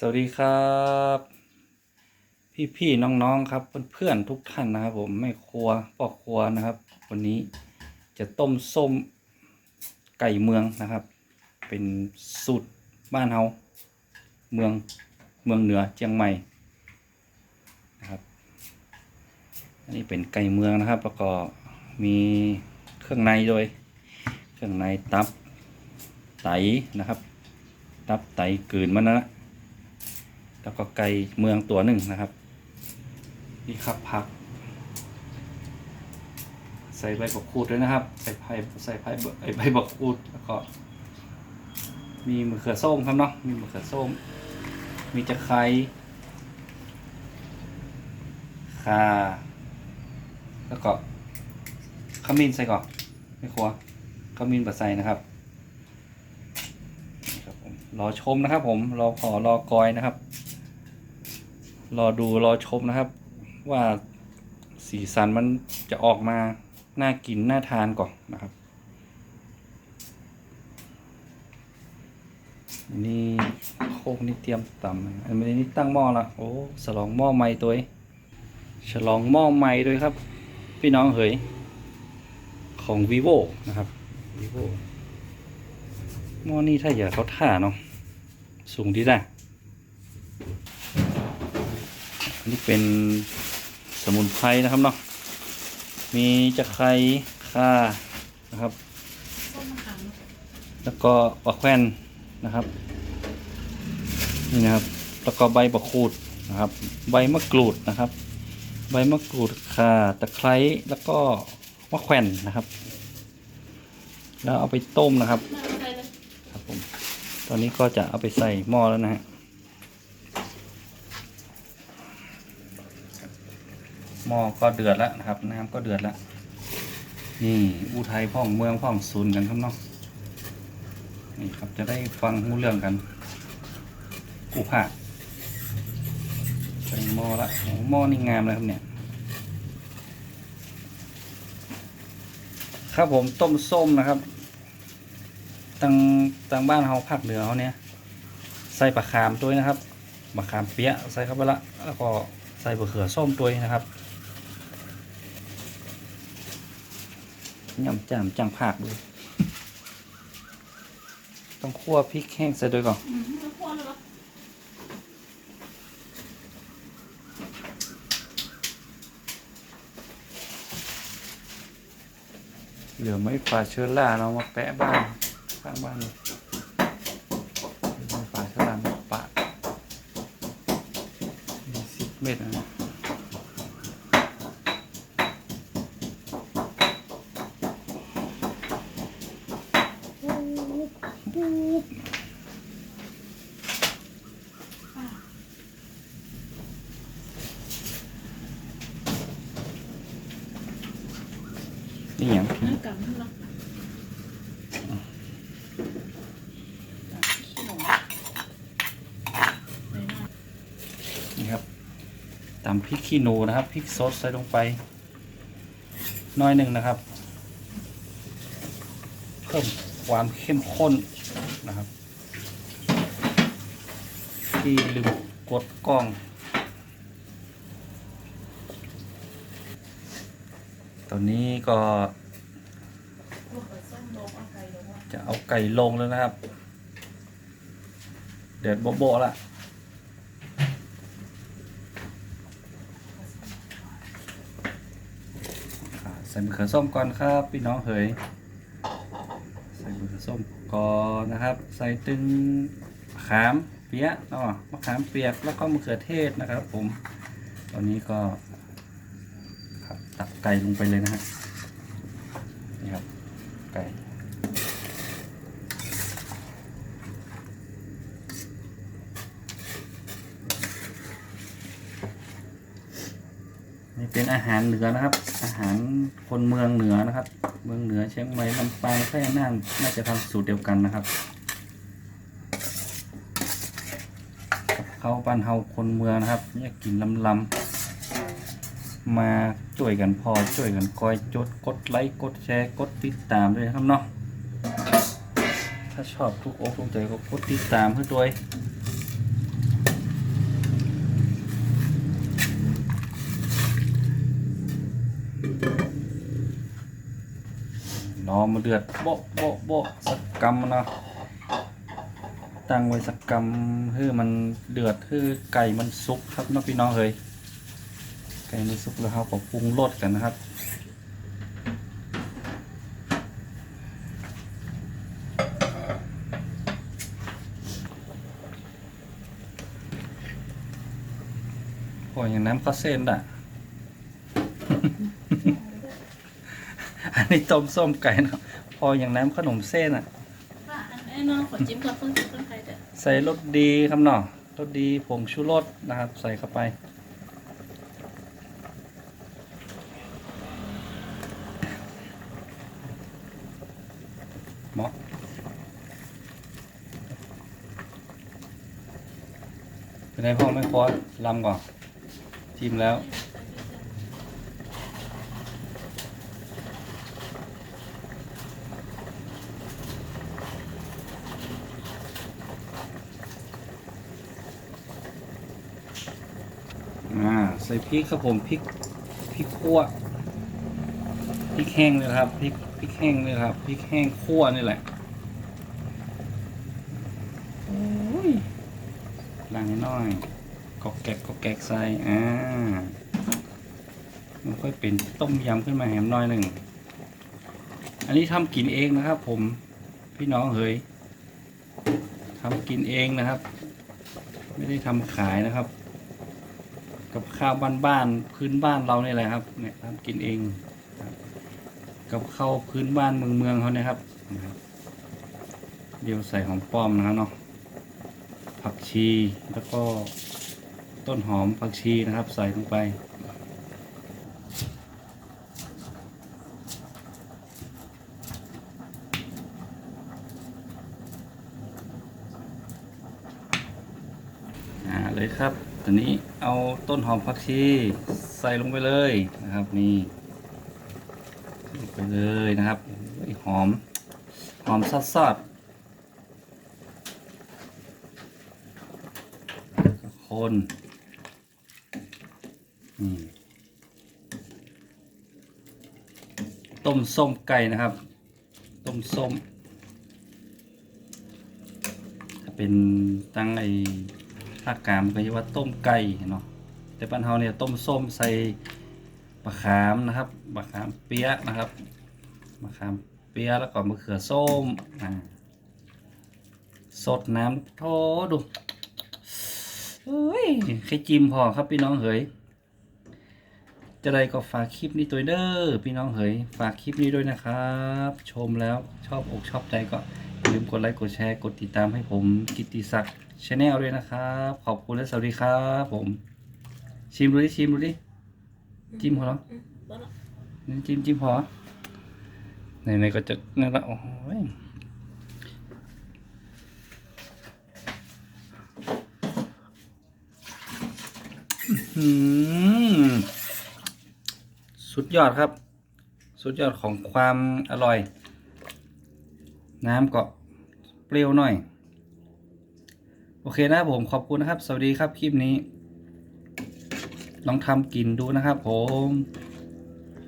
สวัสดีครับ พี่ๆน้องๆครับเพื่อนๆทุกท่านนะครับ ผมแม่ครัวพ่อครัวนะครับ วันนี้จะต้มส้มไก่เมืองนะครับ เป็นสูตรบ้านเฮาเมืองเมืองเหนือเชียงใหม่นะครับอันนี้เป็นไก่เมืองนะครับ แล้วก็มีเครื่องในโดยเครื่องในตับไตนะครับ ตับไตกืนมันนะ แล้วก็ไก่เมืองตัวหนึ่งนะครับ นี่ครับผัก ใส่ใบบักคูดด้วยนะครับ ใส่ไผ่ใส่ไผ่ใบบักคูดแล้วก็ มีมะเขือส้มครับเนาะมีมะเขือส้ม มีจะไคร้ข่าแล้วก็ขมิ้นใส่ก่อนไม่ครัวขมิ้นบะใส่นะครับนี่ครับผมรอชมนะครับผม รอขอรอกอยนะครับ รอดูรอชมนะครับ ว่าสีสันมันจะออกมา น่ากิน น่าทานก่อนนะครับ นี่โคกนี่เตรียมต่ำอันนี้นี่ตั้งหม้อละโอ้ฉลองหม้อใหม่ตัวฉลองหม้อใหม่ด้วยครับ พี่น้องเฮ้ยของ vivo นะครับ vivo หม้อนี่ถ้าอย่าเขาท่าเนาะสูงดีได้ อั นนี้เป็นสมุนไพรนะครับเนาะ มีจะไคร้ข่านะครับ แล้วก็ปลาแควนนะครับ นี่นะครับ แล้วก็ใบบักคูดนะครับ ใบมะกรูดนะครับ ใบมะกรูดข่าตะไคร้ แล้วก็มะแขวนนะครับ แล้วเอาไปต้มนะครับ ครับผม ตอนนี้ก็จะเอาไปใส่หม้อแล้วนะฮะ หม้อก็เดือดแล้วนะครับ น้ำก็เดือดแล้ว นี่อุทัยพ่องเมืองพ่องศูนย์กันครับเนาะนี่ครับจะได้ฟังรู้เรื่องกันกูผ่าใส่หม้อละหม้อนี่งามเลยครับเนี่ย ครับผมต้มส้มนะครับตังตังบ้านเฮาภาคเหนือเขาเนี่ยใส่ปลาขามตัวนะครับมะขามเปี๊ยะใส่เข้าไปละแล้วก็ใส่บะเขือส้มตัวนะครับ ยำจามจังผักด้วยต้องคั่วพริกแห้งใส่ด้วยก่อนเหลือไม่ฝาเชื้อราเรามาแปะบ้านข้างบ้านเลยไม่ฝาเชื้อรามาปะมีสิบเม็ดนะ นี่อย่างหน้ากากเนาะนี่ครับตามพริกขี้หนูนะครับพริกซดใส่ลงไปน้อยหนึ่งนะครับ เพิ่มความเข้มข้นนะครับ ที่ลืมกดกล้อง ตอนนี้ก็จะเอาไก่ลงแล้วนะครับ เดือดโบะๆละอ่าใส่มะเขือส้มก่อนครับพี่น้องเฮยใส่มะเขือส้มก่อนนะครับ ใส่ตึงขามเปียกเนาะมะขามเปียกแล้วก็มะเขือเทศนะครับ ผมตอนนี้ก็ ตักไก่ลงไปเลยนะฮะนี่ครับไก่นี่เป็นอาหารเหนือนะครับ อาหารคนเมืองเหนือนะครับ เมืองเหนือเชียงใหม่ลำปางแพร่น่านน่าจะทำสูตรเดียวกันนะครับเขาบ้านเฮาคนเมืองนะครับเนี่ยกินลำลำ มาช่วยกันพอช่วยกันคอยจดกดไลค์กดแชร์กดติดตามด้วยครับเนาะถ้าชอบทุกโอ๊กทุกใจก็กดติดตามเพื่อด้วยรอมาเดือดโบ๊ะโบ๊ะโบ๊ะสักกรรมนะตั้งไว้สักกรรมเฮ้ยมันเดือดเฮ้ยไก่มันสุกครับน้องพี่น้องเฮ้ย ไก่มันสุกแล้วเราก็ปรุงรสกันนะครับโอ้ยอย่างน้ำข้าวเส้นอะ อันนี้ต้มส้มไก่เนอะพออย่างน้ำขนมเส้นอะว่าอันไอ้น้องขอจิ้มกับเพิ่งเพิ่งใครเด้อใส่รสดีครับเนาะรสดีผงชูรสนะครับ ใส่เข้าไป เหมาะ เป็นไงไม่พอลำก่อนชิมแล้วอ่าใส่พริกครับผมพริกพริกขั่วพริกแห้งเลยครับพริกพริกแห้งเลยครับพริกแห้งขั่วนี่แหละโอ้ย ล้างให้น้อยกอกแกกกอกแกกใส่อ่ามันค่อยเป็นต้มยำขึ้นมาแหมน้อยหนึ่ง อันนี้ทำกินเองนะครับ ผมพี่น้องเฮยทำกินเองนะครับ ไม่ได้ทำขายนะครับ กับข้าวบ้านๆพื้นบ้านเราเนี่ยแหละครับเนี่ยทำกินเองกับข้าวพื้นบ้านเมืองเมืองเขาเนี่ยครับนะครับเดี๋ยวใส่หอมป้อมนะครับเนาะ ผักชี แล้วก็ต้นหอมผักชีนะครับ ใส่ลงไป อ่าเลยครับตอนนี้เอาต้นหอมผักชีใส่ลงไปเลยนะครับนี่ลงไปเลยนะครับหอมหอมซัดๆ คนต้มส้มไก่นะครับ ต้มส้มถ้าเป็นตั้งไอภาคกลางมันก็จะว่าต้มไก่เนาะแต่บ้านเฮาเนี่ยต้มส้มใส่มะขามนะครับมะขามเปี๊ยะนะครับมะขามเปี๊ยะแล้วก็มะเขือส้มสดน้ำโทดู เฮ้ยแค่จิ้มพอครับพี่น้องเฮ้ยจะได้ก็ฝากคลิปนี้ตัวเด้อพี่น้องเฮ้ยฝากคลิปนี้ด้วยนะครับ ชมแล้วชอบอกชอบใจก็อย่าลืมกดไลค์กดแชร์กดติดตามให้ผมกิตติศักดิ์ชาแนลด้วยนะครับ ขอบคุณและสวัสดีครับผม ชิมดูดิชิมดูดิจิ้มพอแล้วอืมบ่ละนี่จิ้มจิ้มพอไหนๆก็จะนั่นละโอ้ยอื้อหือ สุดยอดครับ สุดยอดของความอร่อย น้ำก็เปรี้ยวหน่อย โอเคนะผมขอบคุณนะครับ สวัสดีครับคลิปนี้ ลองทำกินดูนะครับผม